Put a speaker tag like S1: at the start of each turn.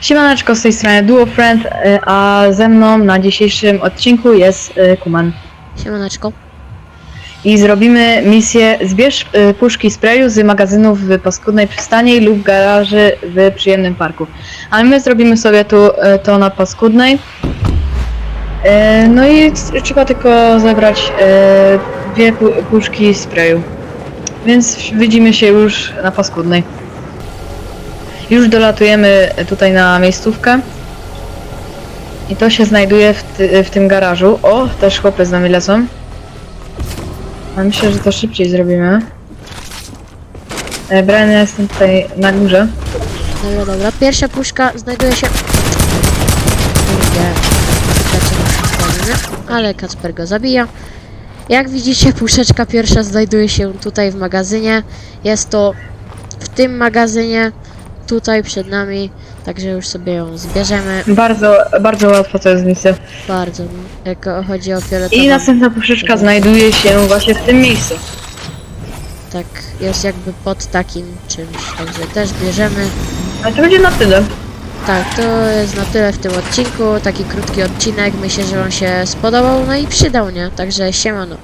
S1: Siemaneczko, z tej strony Duo Friend, y, a ze mną na dzisiejszym odcinku jest y, Kuman.
S2: Siemaneczko.
S1: I zrobimy misję Zbierz y, puszki sprayu z magazynów w paskudnej przystani lub garaży w przyjemnym parku. Ale my zrobimy sobie tu to na paskudnej. No i trzeba tylko zebrać dwie pu- puszki sprayu. Więc widzimy się już na paskudnej. Już dolatujemy tutaj na miejscówkę. I to się znajduje w, ty, w tym garażu. O, też chłopy z nami lecą. A myślę, że to szybciej zrobimy. E, Brian, ja jestem tutaj na górze.
S2: Dobra, dobra. Pierwsza puszka znajduje się... Ale Kacper go zabija. Jak widzicie, puszeczka pierwsza znajduje się tutaj w magazynie. Jest to w tym magazynie, tutaj przed nami. Także już sobie ją zbierzemy.
S1: Bardzo, bardzo łatwo to jest misja.
S2: Bardzo, no. jak chodzi o fioletową.
S1: I następna puszeczka znajduje się właśnie w tym miejscu.
S2: Tak, jest jakby pod takim czymś. Także też bierzemy.
S1: Ale to będzie na tyle.
S2: Tak, to jest na tyle w tym odcinku. Taki krótki odcinek. Myślę, że Wam się spodobał, no i przydał, nie? Także siemano.